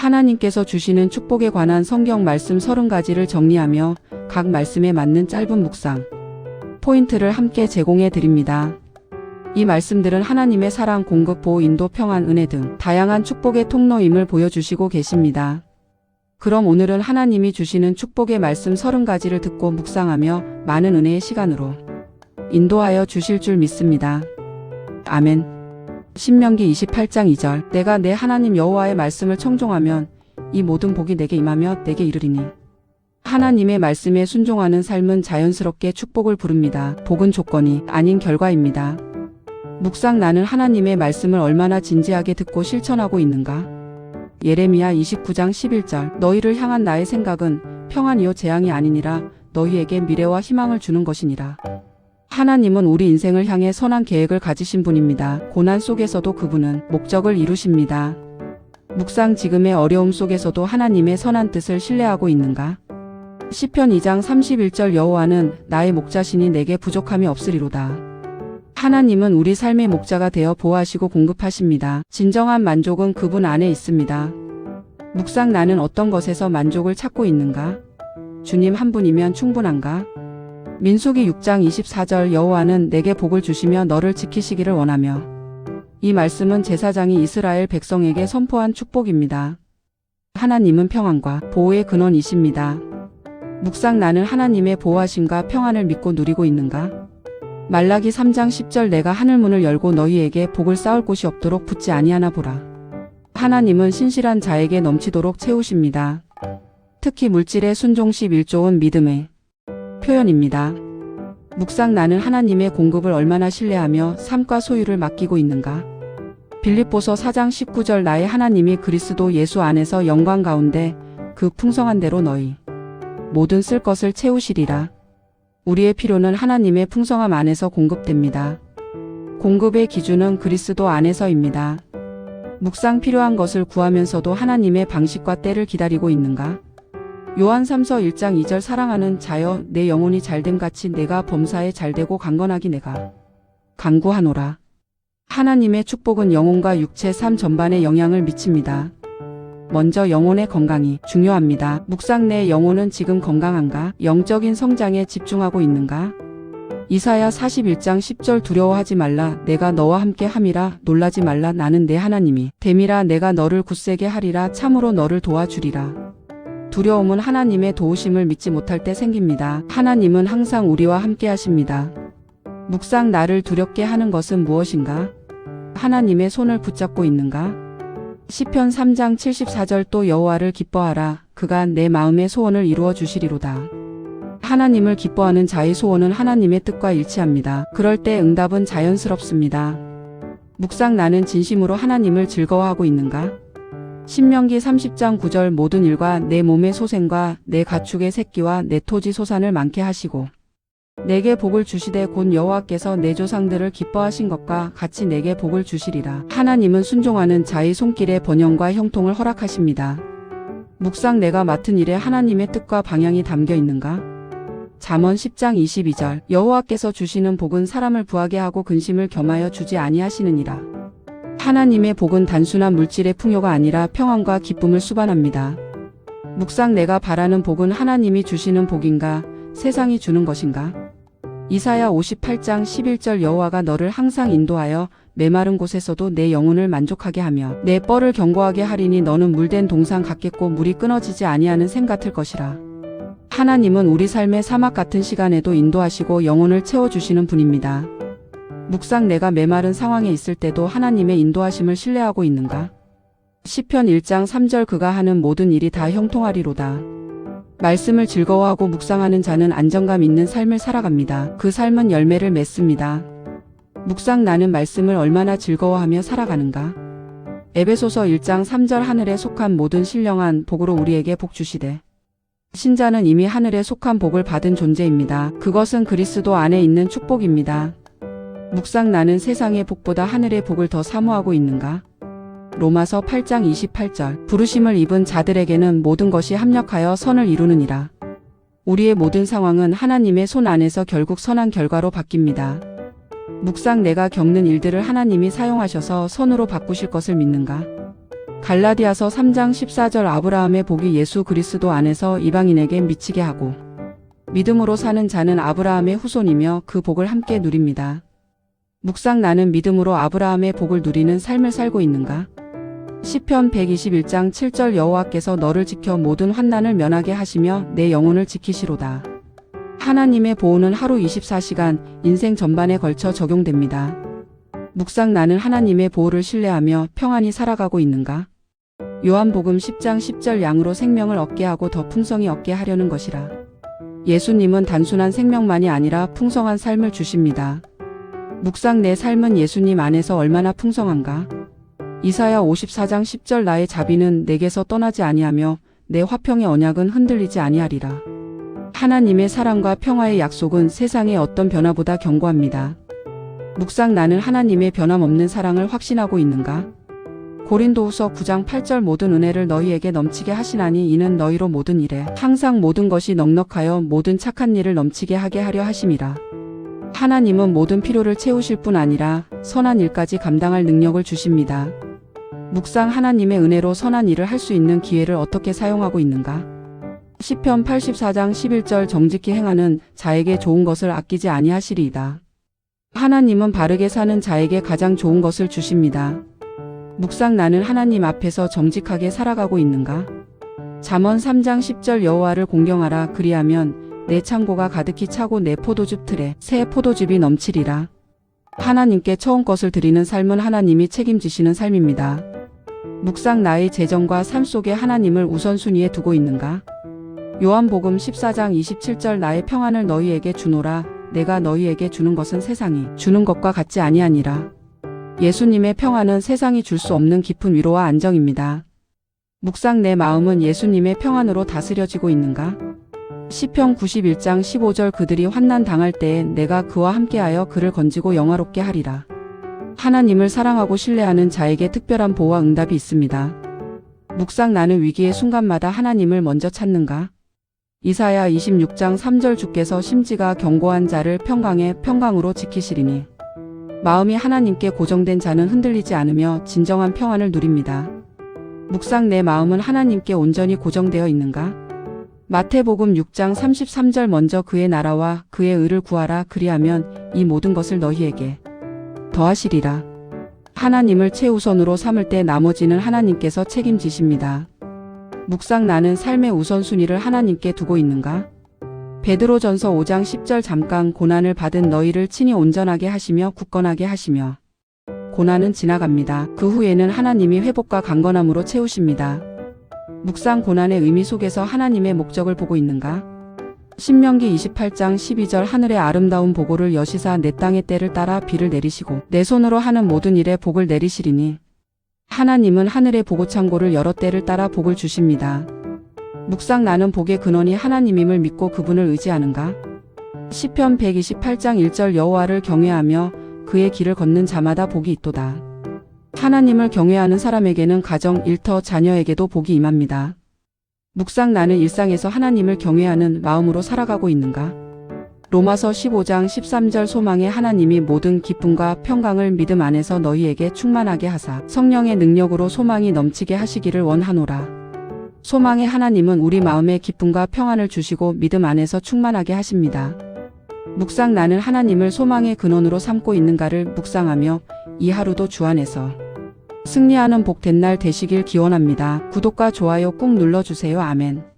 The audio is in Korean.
하나님께서 주시는 축복에 관한 성경 말씀 30가지를 정리하며 각 말씀에 맞는 짧은 묵상, 포인트를 함께 제공해 드립니다. 이 말씀들은 하나님의 사랑, 공급, 보호, 인도, 평안, 은혜 등 다양한 축복의 통로임을 보여주시고 계십니다. 그럼 오늘은 하나님이 주시는 축복의 말씀 30가지를 듣고 묵상하며 많은 은혜의 시간으로 인도하여 주실 줄 믿습니다. 아멘. 신명기 28장 2절 내가 내 하나님 여호와의 말씀을 청종하면 이 모든 복이 내게 임하며 내게 이르리니 하나님의 말씀에 순종하는 삶은 자연스럽게 축복을 부릅니다. 복은 조건이 아닌 결과입니다. 묵상 나는 하나님의 말씀을 얼마나 진지하게 듣고 실천하고 있는가? 예레미야 29장 11절 너희를 향한 나의 생각은 평안이요 재앙이 아니니라 너희에게 미래와 희망을 주는 것이니라. 하나님은 우리 인생을 향해 선한 계획을 가지신 분입니다. 고난 속에서도 그분은 목적을 이루십니다. 묵상 지금의 어려움 속에서도 하나님의 선한 뜻을 신뢰하고 있는가? 시편 2장 31절 여호와는 나의 목자시니 내게 부족함이 없으리로다. 하나님은 우리 삶의 목자가 되어 보호하시고 공급하십니다. 진정한 만족은 그분 안에 있습니다. 묵상 나는 어떤 것에서 만족을 찾고 있는가? 주님 한 분이면 충분한가? 민수기 6장 24절 여호와는 내게 복을 주시며 너를 지키시기를 원하며 이 말씀은 제사장이 이스라엘 백성에게 선포한 축복입니다. 하나님은 평안과 보호의 근원이십니다. 묵상 나는 하나님의 보호하심과 평안을 믿고 누리고 있는가? 말라기 3장 10절 내가 하늘문을 열고 너희에게 복을 쌓을 곳이 없도록 붙지 아니하나 보라. 하나님은 신실한 자에게 넘치도록 채우십니다. 특히 물질의 순종 11조은 믿음의 표현입니다. 묵상 나는 하나님의 공급을 얼마나 신뢰하며 삶과 소유를 맡기고 있는가? 빌립보서 4장 19절 나의 하나님이 그리스도 예수 안에서 영광 가운데 그 풍성한 대로 너희 모든 쓸 것을 채우시리라. 우리의 필요는 하나님의 풍성함 안에서 공급됩니다. 공급의 기준은 그리스도 안에서입니다. 묵상 필요한 것을 구하면서도 하나님의 방식과 때를 기다리고 있는가? 요한 3서 1장 2절 사랑하는 자여 내 영혼이 잘됨 같이 내가 범사에 잘되고 강건하기 내가 강구하노라. 하나님의 축복은 영혼과 육체 삶 전반에 영향을 미칩니다. 먼저 영혼의 건강이 중요합니다. 묵상 내 영혼은 지금 건강한가? 영적인 성장에 집중하고 있는가? 이사야 41장 10절 두려워하지 말라 내가 너와 함께 함이라 놀라지 말라 나는 내 하나님이 됨이라 내가 너를 굳세게 하리라 참으로 너를 도와주리라. 두려움은 하나님의 도우심을 믿지 못할 때 생깁니다. 하나님은 항상 우리와 함께 하십니다. 묵상 나를 두렵게 하는 것은 무엇인가? 하나님의 손을 붙잡고 있는가? 시편 3장 74절 또 여호와를 기뻐하라 그가 내 마음의 소원을 이루어 주시리로다. 하나님을 기뻐하는 자의 소원은 하나님의 뜻과 일치합니다. 그럴 때 응답은 자연스럽습니다. 묵상 나는 진심으로 하나님을 즐거워하고 있는가? 신명기 30장 9절 모든 일과 내 몸의 소생과 내 가축의 새끼와 내 토지 소산을 많게 하시고 내게 복을 주시되 곧 여호와께서 내 조상들을 기뻐하신 것과 같이 내게 복을 주시리라. 하나님은 순종하는 자의 손길에 번영과 형통을 허락하십니다. 묵상 내가 맡은 일에 하나님의 뜻과 방향이 담겨 있는가? 잠언 10장 22절 여호와께서 주시는 복은 사람을 부하게 하고 근심을 겸하여 주지 아니하시느니라. 하나님의 복은 단순한 물질의 풍요가 아니라 평안과 기쁨을 수반합니다. 묵상 내가 바라는 복은 하나님이 주시는 복인가? 세상이 주는 것인가? 이사야 58장 11절 여호와가 너를 항상 인도하여 메마른 곳에서도 내 영혼을 만족하게 하며 내 뻘을 견고하게 하리니 너는 물된 동상 같겠고 물이 끊어지지 아니하는 샘 같을 것이라. 하나님은 우리 삶의 사막 같은 시간에도 인도하시고 영혼을 채워주시는 분입니다. 묵상 내가 메마른 상황에 있을 때도 하나님의 인도하심을 신뢰하고 있는가? 시편 1장 3절 그가 하는 모든 일이 다 형통하리로다. 말씀을 즐거워하고 묵상하는 자는 안정감 있는 삶을 살아갑니다. 그 삶은 열매를 맺습니다. 묵상 나는 말씀을 얼마나 즐거워하며 살아가는가? 에베소서 1장 3절 하늘에 속한 모든 신령한 복으로 우리에게 복 주시되 신자는 이미 하늘에 속한 복을 받은 존재입니다. 그것은 그리스도 안에 있는 축복입니다. 묵상 나는 세상의 복보다 하늘의 복을 더 사모하고 있는가? 로마서 8장 28절 부르심을 입은 자들에게는 모든 것이 합력하여 선을 이루느니라. 우리의 모든 상황은 하나님의 손 안에서 결국 선한 결과로 바뀝니다. 묵상 내가 겪는 일들을 하나님이 사용하셔서 선으로 바꾸실 것을 믿는가? 갈라디아서 3장 14절 아브라함의 복이 예수 그리스도 안에서 이방인에게 미치게 하고 믿음으로 사는 자는 아브라함의 후손이며 그 복을 함께 누립니다. 묵상 나는 믿음으로 아브라함의 복을 누리는 삶을 살고 있는가? 시편 121장 7절 여호와께서 너를 지켜 모든 환난을 면하게 하시며 내 영혼을 지키시로다. 하나님의 보호는 하루 24시간 인생 전반에 걸쳐 적용됩니다. 묵상 나는 하나님의 보호를 신뢰하며 평안히 살아가고 있는가? 요한복음 10장 10절 양으로 생명을 얻게 하고 더 풍성히 얻게 하려는 것이라. 예수님은 단순한 생명만이 아니라 풍성한 삶을 주십니다. 묵상 내 삶은 예수님 안에서 얼마나 풍성한가? 이사야 54장 10절 나의 자비는 내게서 떠나지 아니하며 내 화평의 언약은 흔들리지 아니하리라. 하나님의 사랑과 평화의 약속은 세상의 어떤 변화보다 견고합니다. 묵상 나는 하나님의 변함없는 사랑을 확신하고 있는가? 고린도후서 9장 8절 모든 은혜를 너희에게 넘치게 하시나니 이는 너희로 모든 일에 항상 모든 것이 넉넉하여 모든 착한 일을 넘치게 하게 하려 하심이라. 하나님은 모든 필요를 채우실 뿐 아니라 선한 일까지 감당할 능력을 주십니다. 묵상 하나님의 은혜로 선한 일을 할 수 있는 기회를 어떻게 사용하고 있는가? 시편 84장 11절 정직히 행하는 자에게 좋은 것을 아끼지 아니하시리이다. 하나님은 바르게 사는 자에게 가장 좋은 것을 주십니다. 묵상 나는 하나님 앞에서 정직하게 살아가고 있는가? 잠언 3장 10절 여호와를 공경하라 그리하면 내 창고가 가득히 차고 내 포도즙 틀에 새 포도즙이 넘치리라. 하나님께 처음 것을 드리는 삶은 하나님이 책임지시는 삶입니다. 묵상 나의 재정과 삶 속에 하나님을 우선순위에 두고 있는가? 요한복음 14장 27절 나의 평안을 너희에게 주노라 내가 너희에게 주는 것은 세상이 주는 것과 같지 아니하니라. 예수님의 평안은 세상이 줄 수 없는 깊은 위로와 안정입니다. 묵상 내 마음은 예수님의 평안으로 다스려지고 있는가? 시편 91장 15절 그들이 환난 당할 때에 내가 그와 함께하여 그를 건지고 영화롭게 하리라. 하나님을 사랑하고 신뢰하는 자에게 특별한 보호와 응답이 있습니다. 묵상 나는 위기의 순간마다 하나님을 먼저 찾는가? 이사야 26장 3절 주께서 심지가 견고한 자를 평강에 평강으로 지키시리니 마음이 하나님께 고정된 자는 흔들리지 않으며 진정한 평안을 누립니다. 묵상 내 마음은 하나님께 온전히 고정되어 있는가? 마태복음 6장 33절 먼저 그의 나라와 그의 의를 구하라 그리하면 이 모든 것을 너희에게 더하시리라. 하나님을 최우선으로 삼을 때 나머지는 하나님께서 책임지십니다. 묵상 나는 삶의 우선순위를 하나님께 두고 있는가? 베드로전서 5장 10절 잠깐 고난을 받은 너희를 친히 온전하게 하시며 굳건하게 하시며 고난은 지나갑니다. 그 후에는 하나님이 회복과 강건함으로 채우십니다. 묵상 고난의 의미 속에서 하나님의 목적을 보고 있는가? 신명기 28장 12절 하늘의 아름다운 보고를 여시사 내 땅의 때를 따라 비를 내리시고 내 손으로 하는 모든 일에 복을 내리시리니 하나님은 하늘의 보고 창고를 여러 때를 따라 복을 주십니다. 묵상 나는 복의 근원이 하나님임을 믿고 그분을 의지하는가? 시편 128장 1절 여호와를 경외하며 그의 길을 걷는 자마다 복이 있도다. 하나님을 경외하는 사람에게는 가정, 일터, 자녀에게도 복이 임합니다. 묵상 나는 일상에서 하나님을 경외하는 마음으로 살아가고 있는가? 로마서 15장 13절 소망의 하나님이 모든 기쁨과 평강을 믿음 안에서 너희에게 충만하게 하사 성령의 능력으로 소망이 넘치게 하시기를 원하노라. 소망의 하나님은 우리 마음에 기쁨과 평안을 주시고 믿음 안에서 충만하게 하십니다. 묵상 나는 하나님을 소망의 근원으로 삼고 있는가를 묵상하며 이 하루도 주 안에서 승리하는 복된 날 되시길 기원합니다. 구독과 좋아요 꾹 눌러주세요. 아멘.